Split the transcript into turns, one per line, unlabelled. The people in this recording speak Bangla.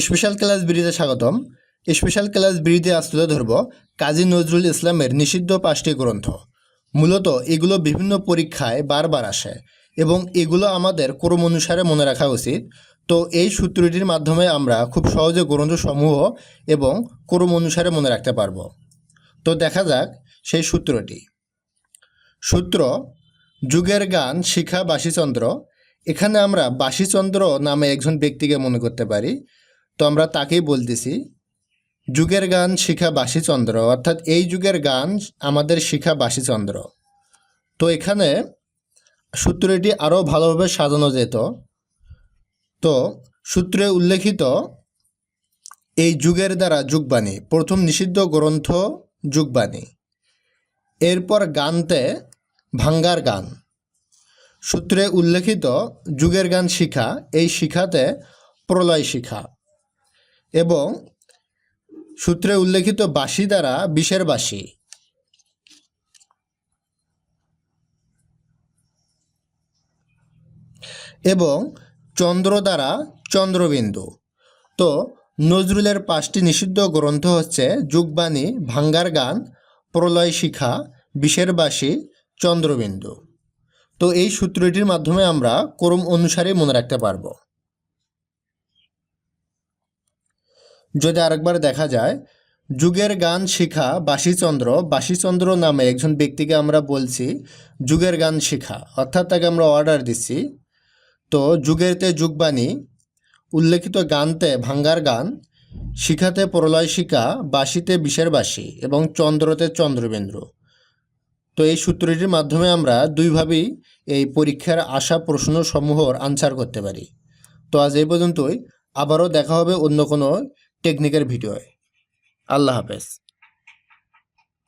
স্পেশাল ক্লাস বিড়িতে স্বাগতম। স্পেশাল ক্লাস বিড়িতে আজ তুলে ধরব কাজী নজরুল ইসলামের নিষিদ্ধ পাঁচটি গ্রন্থ। মূলত এগুলো বিভিন্ন পরীক্ষায় বারবার আসে এবং এগুলো আমাদের ক্রম অনুসারে মনে রাখা উচিত। তো এই সূত্রটির মাধ্যমে আমরা খুব সহজে গ্রন্থসমূহ এবং ক্রম অনুসারে মনে রাখতে পারব। তো দেখা যাক সেই সূত্রটি। সূত্র, যুগের গান, শিখা, বাসিচন্দ্র। এখানে আমরা বাসিচন্দ্র নামে একজন ব্যক্তিকে মনে করতে পারি। তো আমরা তাকেই বলতেছি, যুগের গান শিখা বাসিচন্দ্র, অর্থাৎ এই যুগের গান আমাদের শিখা বাসিচন্দ্র। তো এখানে সূত্রটি আরও ভালোভাবে সাজানো যেত। তো সূত্রে উল্লেখিত এই যুগের দ্বারা যুগবাণী, প্রথম নিষিদ্ধ গ্রন্থ যুগবাণী। এরপর গানতে ভাঙ্গার গান। সূত্রে উল্লেখিত যুগের গান শিখা, এই শিখাতে প্রলয় শিখা। এবং সূত্রে উল্লেখিত বাসি দ্বারা বিষের বাসি এবং চন্দ্র দ্বারা চন্দ্রবিন্দু। তো নজরুলের পাঁচটি নিষিদ্ধ গ্রন্থ হচ্ছে যুগবাণী, ভাঙ্গার গান, প্রলয় শিখা, বিষের বাসি চন্দ্রবিন্দু। তো এই সূত্রটির মাধ্যমে আমরা ক্রম অনুসারে মনে রাখতে পারব। যদি আরেকবার দেখা যায়, যুগের গান শিখা বাসিচন্দ্র বাসিচন্দ্র নামে একজন ব্যক্তিকে আমরা বলছি যুগের গান শিখা। অর্থাৎ তাকে আমরা অর্ডার দিচ্ছি। তো যুগেরতে যুগবাণী, উল্লেখিত গানতে ভাঙ্গার গান, শিখাতে প্রলয় শিখা বাসিতে বিষের বাসি এবং চন্দ্রতে চন্দ্রবিন্দু। তো এই সূত্রটির মাধ্যমে আমরা দুইভাবেই এই পরীক্ষার আসা প্রশ্নসমূহর আনসার করতে পারি। তো আজ এই পর্যন্তই। আবারও দেখা হবে অন্য কোনো টেকনিকের ভিডিওয় আল্লাহ হাফেজ।